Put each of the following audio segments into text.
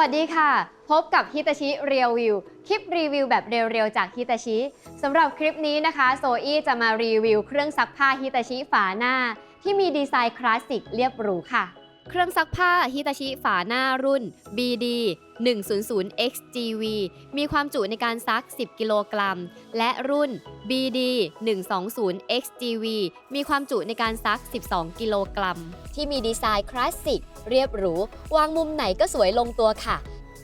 วัสดีค่ะ พบกับฮิตาชิเรียลวิวคลิปรีวิวแบบเร็วๆ จากฮิตาชิสำหรับคลิปนี้นะคะ โซอี้จะมารีวิวเครื่องซักผ้าฮิตาชิฝาหน้า ที่มีดีไซน์คลาสสิกเรียบหรูค่ะ เครื่องซักผ้าฮิตาชิฝาหน้ารุ่น BD 100 XGV มีความจุในการซัก 10 กิโลกรัม และรุ่น BD 120 XGV มีความจุในการซัก 12 กิโลกรัม ที่มีดีไซน์คลาสสิก เรียบหรู วางมุมไหนก็สวยลงตัวค่ะ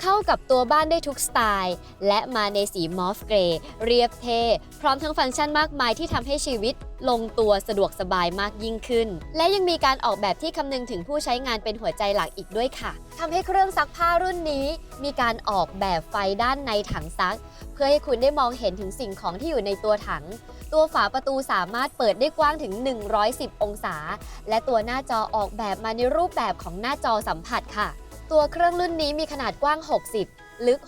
เข้ากับตัวบ้านได้ทุกสไตล์ และมาในสีมอฟเกรย์เรียบเท่พร้อมทั้งฟังก์ชันมากมายที่ทำให้ชีวิตลงตัวสะดวกสบายมากยิ่งขึ้น และยังมีการออกแบบที่คำนึงถึงผู้ใช้งานเป็นหัวใจหลักอีกด้วยค่ะทำให้เครื่องซักผ้ารุ่นนี้ มีการออกแบบไฟด้านในถังซัก เพื่อให้คุณได้มองเห็นถึงสิ่งของที่อยู่ในตัวถัง ตัวฝาประตูสามารถเปิดได้กว้างถึง 110 องศา และตัวหน้าจอออกแบบมาในรูปแบบของหน้าจอสัมผัสค่ะ ตัวเครื่องรุ่นนี้มีขนาดกว้าง 60 ลึก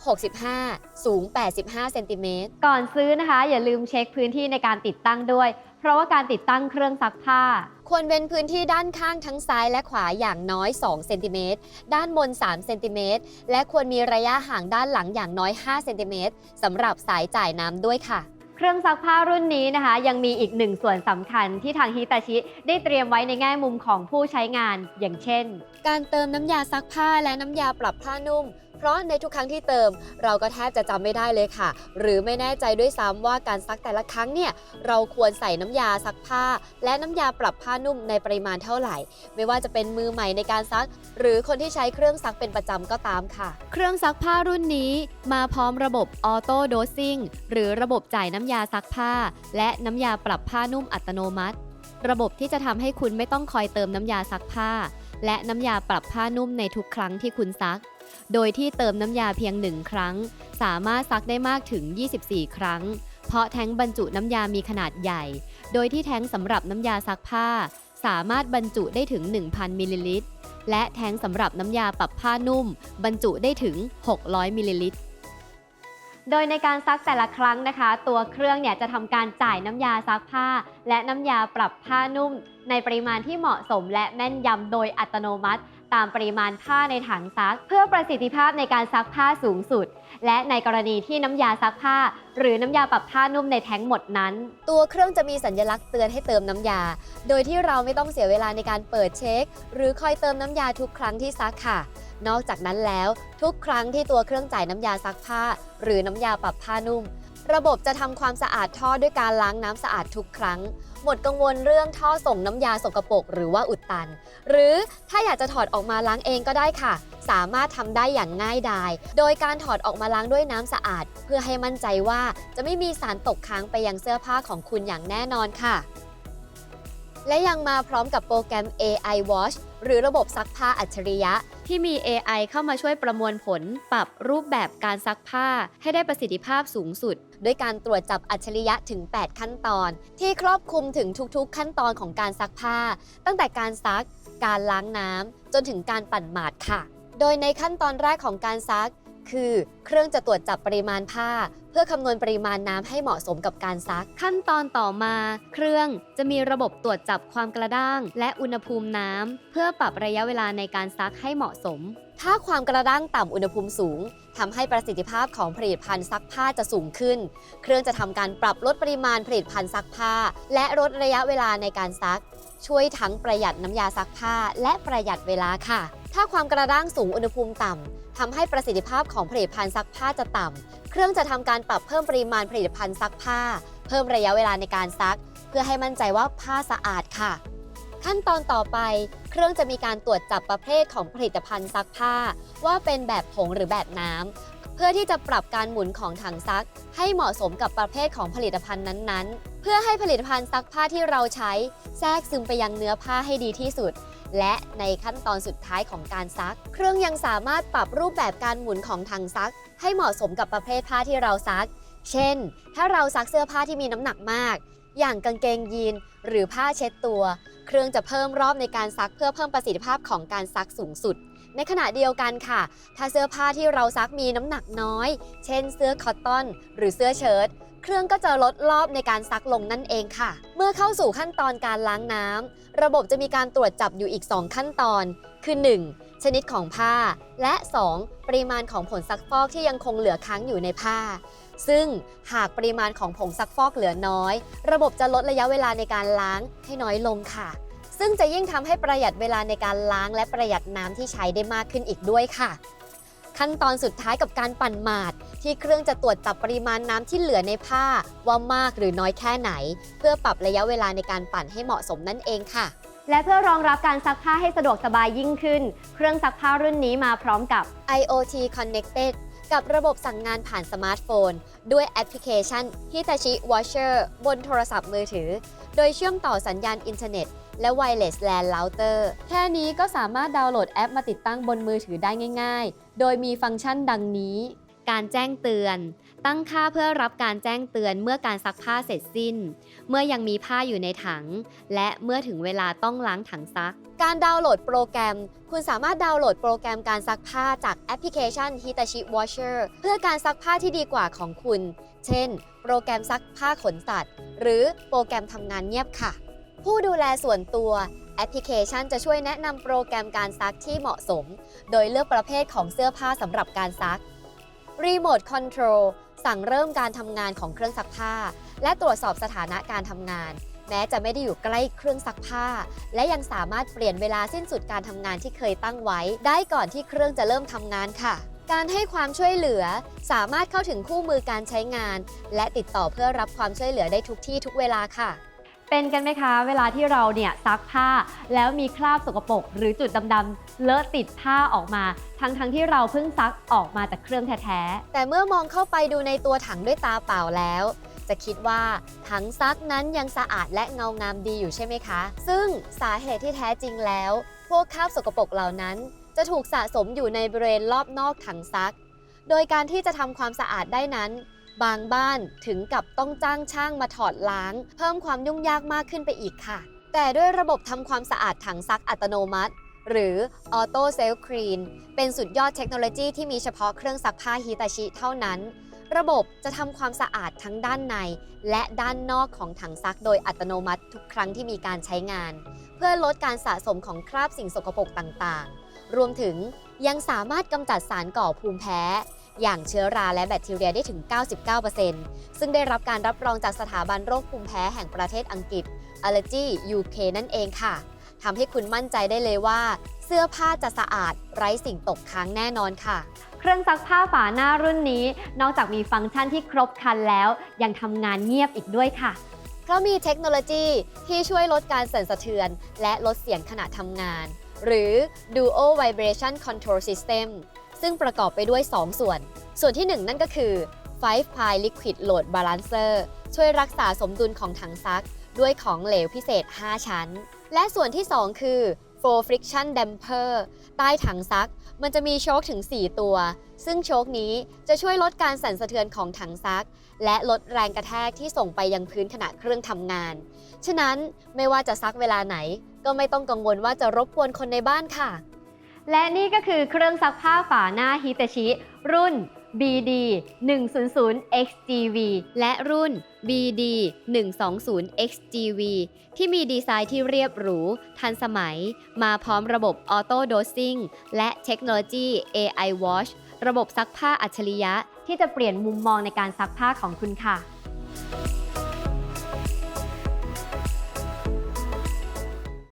65 สูง 85 เซนติเมตร ก่อนซื้อนะคะ อย่าลืมเช็คพื้นที่ในการติดตั้งด้วย เพราะว่าการติดตั้งเครื่องซักผ้า ควรเว้นพื้นที่ด้านข้างทั้งซ้ายและขวาอย่างน้อย 2 เซนติเมตร ด้านบน 3 เซนติเมตร และควรมีระยะห่างด้านหลังอย่างน้อย 5 เซนติเมตรสำหรับสายจ่ายน้ำด้วยค่ะ เครื่องซักผ้ารุ่นนี้นะคะ ยังมีอีกหนึ่งส่วนสำคัญที่ทางฮิตาชิ ได้เตรียมไว้ในแง่มุมของผู้ใช้งานอย่างเช่น การเติมน้ำยาซักผ้าและน้ำยาปรับผ้านุ่ม เพราะในทุกครั้งที่เติม เราก็แทบจะจำไม่ได้เลยค่ะ หรือไม่แน่ใจด้วยซ้ำว่าการซักแต่ละครั้งเนี่ยเราควรใส่น้ำยาซักผ้า และน้ำยาปรับผ้านุ่มในปริมาณเท่าไหร่ ไม่ว่าจะเป็นมือใหม่ในการซัก หรือคนที่ใช้เครื่องซักเป็นประจำก็ตามค่ะ เครื่องซักผ้ารุ่นนี้มาพร้อมระบบออโต้โดซิ่งหรือระบบจ่ายน้ำยาซักผ้า และน้ำยาปรับผ้านุ่มอัตโนมัติ ระบบที่จะทำให้คุณไม่ต้องคอยเติมน้ำยาซักผ้า และน้ำยาปรับผ้านุ่มในทุกครั้งที่คุณซัก โดยที่เติมน้ำยาเพียงหนึ่งครั้ง สามารถซักได้มากถึง 24 ครั้ง เพราะแท้งบรรจุน้ำยามีขนาดใหญ่ โดยที่แท้งสำหรับน้ำยาซักผ้า สามารถบรรจุได้ถึง 1,000 มิลลิลิตร และแท้งสำหรับน้ำยาปรับผ้านุ่ม บรรจุได้ถึง 600 มิลลิลิตรโดยในการซักแต่ละครั้งนะคะ ตัวเครื่องเนี่ยจะทำการจ่ายน้ำยาซักผ้า และน้ำยาปรับผ้านุ่ม ในปริมาณที่เหมาะสมและแม่นยำโดยอัตโนมัติ ตามปริมาณผ้าในถังซัก เพื่อประสิทธิภาพในการซักผ้าสูงสุด และในกรณีที่น้ำยาซักผ้า หรือน้ำยาปรับผ้านุ่มในแท้งหมดนั้น ตัวเครื่องจะมีสัญลักษณ์เตือนให้เติมน้ำยา โดยที่เราไม่ต้องเสียเวลาในการเปิดเช็ค หรือคอยเติมน้ำยาทุกครั้งที่ซักค่ะนอกจากนั้นแล้ว ทุกครั้งที่ตัวเครื่องจ่ายน้ำยาซักผ้า หรือน้ำยาปรับผ้านุ่ม ระบบจะทำความสะอาดท่อด้วยการล้างน้ำสะอาดทุกครั้ง หมดกังวลเรื่องท่อส่งน้ำยาสกปรกหรือว่าอุดตัน หรือถ้าอยากจะถอดออกมาล้างเองก็ได้ค่ะ สามารถทำได้อย่างง่ายดาย โดยการถอดออกมาล้างด้วยน้ำสะอาด เพื่อให้มั่นใจว่าจะไม่มีสารตกค้างไปยังเสื้อผ้าของคุณอย่างแน่นอนค่ะ และยังมาพร้อมกับโปรแกรม AI Watch หรือระบบซักผ้าอัจฉริยะ ที่มี AI เข้ามาช่วยประมวลผล ปรับรูปแบบการซักผ้า ให้ได้ประสิทธิภาพสูงสุด ด้วยการตรวจจับอัจฉริยะถึง 8 ขั้นตอน ที่ครอบคลุมถึงทุกๆ ขั้นตอนของการซักผ้า ตั้งแต่การซัก การล้างน้ำจนถึงการปั่นหมาดค่ะ โดยในขั้นตอนแรกของการซัก คือ เครื่องจะตรวจจับปริมาณผ้า เพื่อคำนวณปริมาณน้ำให้เหมาะสมกับการซัก ขั้นตอนต่อมา เครื่องจะมีระบบตรวจจับความกระด้าง และอุณหภูมิน้ำเพื่อปรับระยะเวลาในการซักให้เหมาะสม ถ้าความกระด้างต่ำอุณหภูมิสูงทำให้ประสิทธิภาพของผลิตภัณฑ์ซักผ้าจะสูงขึ้น เครื่องจะทำการปรับลดปริมาณผลิตภัณฑ์ซักผ้า และลดระยะเวลาในการซัก ช่วยทั้งประหยัดน้ำยาซักผ้า และประหยัดเวลาค่ะ ถ้าความกระด้างสูงอุณหภูมิต่ำ ทำให้ประสิทธิภาพของผลิตภัณฑ์ซักผ้าจะต่ำเครื่องจะทำการปรับเพิ่มปริมาณผลิตภัณฑ์ซักผ้า เพิ่มระยะเวลาในการซัก เพื่อให้มั่นใจว่าผ้าสะอาดค่ะ ขั้นตอนต่อไป เครื่องจะมีการตรวจจับประเภทของผลิตภัณฑ์ซักผ้า ว่าเป็นแบบผงหรือแบบน้ำ เพื่อที่จะปรับการหมุนของถังซัก ให้เหมาะสมกับประเภทของผลิตภัณฑ์นั้นๆ เพื่อให้ผลิตภัณฑ์ซักผ้าที่เราใช้ แทรกซึมไปยังเนื้อผ้าให้ดีที่สุด และในขั้นตอนสุดท้ายของการซัก เครื่องยังสามารถปรับรูปแบบการหมุนของถังซัก ให้เหมาะสมกับประเภทผ้าที่เราซัก เช่น ถ้าเราซักเสื้อผ้าที่มีน้ำหนักมาก อย่างกางเกงยีน หรือผ้าเช็ดตัว เครื่องจะเพิ่มรอบในการซักเพื่อเพิ่มประสิทธิภาพของการซักสูงสุด ในขณะเดียวกันค่ะ ถ้าเสื้อผ้าที่เราซักมีน้ำหนักน้อย เช่น เสื้อคอตตอน หรือเสื้อเชิ้ตเครื่องก็จะลดรอบในการซักลงนั่นเองค่ะ เมื่อเข้าสู่ขั้นตอนการล้างน้ำระบบจะมีการตรวจจับอยู่อีก 2 ขั้นตอน คือ 1. ชนิดของผ้า และ 2. ปริมาณของผลซักฟอกที่ยังคงเหลือค้างอยู่ในผ้า ซึ่งหากปริมาณของผงซักฟอกเหลือน้อย ระบบจะลดระยะเวลาในการล้างให้น้อยลงค่ะ ซึ่งจะยิ่งทำให้ประหยัดเวลาในการล้างและประหยัดน้ำที่ใช้ได้มากขึ้นอีกด้วยค่ะ ขั้นตอนสุดท้ายกับการปั่นหมาด ที่เครื่องจะตรวจจับปริมาณน้ำที่เหลือในผ้าว่ามากหรือน้อยแค่ไหน เพื่อปรับระยะเวลาในการปั่นให้เหมาะสมนั่นเองค่ะและเพื่อรองรับการซักผ้าให้สะดวกสบายยิ่งขึ้น เครื่องซักผ้ารุ่นนี้มาพร้อมกับ IoT Connected กับระบบสั่งงานผ่านสมาร์ทโฟน ด้วยแอปพลิเคชัน Hitachi Watcher บนโทรศัพท์มือถือ โดยเชื่อมต่อสัญญาณอินเทอร์เน็ต และ Wireless LAN Router แค่นี้ก็สามารถดาวน์โหลดแอปมาติดตั้งบนมือถือได้ง่าย ๆ โดยมีฟังก์ชันดังนี้ การแจ้งเตือน ตั้งค่าเพื่อรับการแจ้งเตือนเมื่อการซักผ้าเสร็จสิ้น เมื่อยังมีผ้าอยู่ในถัง และเมื่อถึงเวลาต้องล้างถังซัก การดาวน์โหลดโปรแกรม คุณสามารถดาวน์โหลดโปรแกรมการซักผ้าจากแอปพลิเคชัน Hitachi Washer เพื่อการซักผ้าที่ดีกว่าของคุณ เช่น โปรแกรมซักผ้าขนสัตว์ หรือโปรแกรมทำงานเงียบค่ะ ผู้ดูแลส่วนตัวแอปพลิเคชันจะช่วยแนะนำโปรแกรมการซักที่เหมาะสม โดยเลือกประเภทของเสื้อผ้าสำหรับการซัก Remote Control สั่งเริ่มการทำงานของเครื่องซักผ้า และตรวจสอบสถานะการทำงาน แม้จะไม่ได้อยู่ใกล้เครื่องซักผ้า และยังสามารถเปลี่ยนเวลาสิ้นสุดการทำงานที่เคยตั้งไว้ ได้ก่อนที่เครื่องจะเริ่มทำงานค่ะการให้ความช่วยเหลือสามารถเข้าถึงคู่มือการใช้งาน และติดต่อเพื่อรับความช่วยเหลือได้ทุกที่ทุกเวลาค่ะ เป็นกันไหมคะ เวลาที่เราเนี่ยซักผ้าแล้วมีคราบสกปรกหรือจุดดำๆเลอะติดผ้าออกมา ทั้งๆทที่เราเพิ่งซักออกมาจากเครื่องแท้ๆ แต่เมื่อมองเข้าไปดูในตัวถังด้วยตาเปล่าแล้ว จะคิดว่าถังซักนั้นยังสะอาดและเงางามดีอยู่ใช่ไหมคะ ซึ่งสาเหตุที่แท้จริงแล้ว พวกคราบสกปรกเหล่านั้น จะถูกสะสมอยู่ในบริเวณรอบนอกถังซัก โดยการที่จะทำความสะอาดได้นั้น บางบ้านถึงกับต้องจ้างช่างมาถอดล้าง เพิ่มความยุ่งยากมากขึ้นไปอีกค่ะ แต่ด้วยระบบทำความสะอาดถังซักอัตโนมัติ หรือ Auto Self Clean เป็นสุดยอดเทคโนโลยีที่มีเฉพาะเครื่องซักผ้าฮิตาชิเท่านั้นระบบจะทำความสะอาดทั้งด้านใน และด้านนอกของถังซักโดยอัตโนมัติทุกครั้งที่มีการใช้งาน เพื่อลดการสะสมของคราบสิ่งสกปรกต่างๆ รวมถึงยังสามารถกำจัดสารก่อภูมิแพ้ อย่างเชื้อราและแบคทีเรียได้ถึง 99%ซึ่งได้รับการรับรองจากสถาบันโรคภูมิแพ้แห่งประเทศอังกฤษ Allergy UK นั่นเองค่ะทำให้คุณมั่นใจได้เลยว่า เสื้อผ้าจะสะอาด ไร้สิ่งตกค้างแน่นอนค่ะ เครื่องซักผ้าฝาหน้ารุ่นนี้ นอกจากมีฟังก์ชันที่ครบครันแล้ว ยังทำงานเงียบอีกด้วยค่ะ เพราะมีเทคโนโลยีที่ช่วยลดการสั่นสะเทือน และลดเสียงขณะทำงาน หรือ Duo Vibration Control System ซึ่งประกอบไปด้วย 2 ส่วน ส่วนที่ 1 นั่นก็คือ 5 Ply Liquid Load Balancer ช่วยรักษาสมดุลของถังซัก ด้วยของเหลวพิเศษ 5 ชั้น และส่วนที่ 2 คือ Flow Friction Damper ใต้ถังซัก มันจะมีโชคถึง 4 ตัว ซึ่งโชคนี้จะช่วยลดการสั่นสะเทือนของถังซัก และลดแรงกระแทกที่ส่งไปยังพื้นขณะเครื่องทำงาน ฉะนั้นไม่ว่าจะซักเวลาไหน ก็ไม่ต้องกังวลว่าจะรบกวนคนในบ้านค่ะ และนี่ก็คือเครื่องซักผ้าฝาหน้าฮิตาชิ รุ่น BD 100 XGV และรุ่น BD 120 XGV ที่มีดีไซน์ที่เรียบหรู ทันสมัย มาพร้อมระบบออโต้โดซิ่งและเทคโนโลยี AI Wash ระบบซักผ้าอัจฉริยะ ที่จะเปลี่ยนมุมมองในการซักผ้าของคุณค่ะ